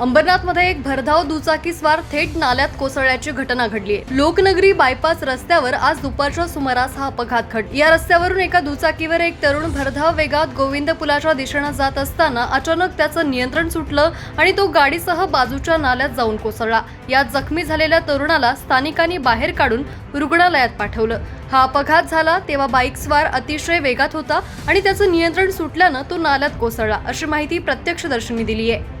अंबरनाथमध्ये एक भरधाव दुचाकी स्वार थेट नाल्यात कोसळल्याची घटना घडली आहे. लोकनगरी बायपास रस्त्यावर आज दुपारच्या सुमारास हा अपघात घडला या रस्त्यावरून एका दुचाकीवर एक तरुण भरधाव वेगात गोविंद पुलाच्या दिशेनं जात असताना अचानक त्याचं नियंत्रण सुटलं आणि तो गाडीसह बाजूच्या नाल्यात जाऊन कोसळला. यात जखमी झालेल्या तरुणाला स्थानिकांनी बाहेर काढून रुग्णालयात पाठवलं. हा अपघात झाला तेव्हा बाईक स्वार अतिशय वेगात होता आणि त्याचं नियंत्रण सुटल्यानं तो नाल्यात कोसळला अशी माहिती प्रत्यक्षदर्शनी दिली आहे.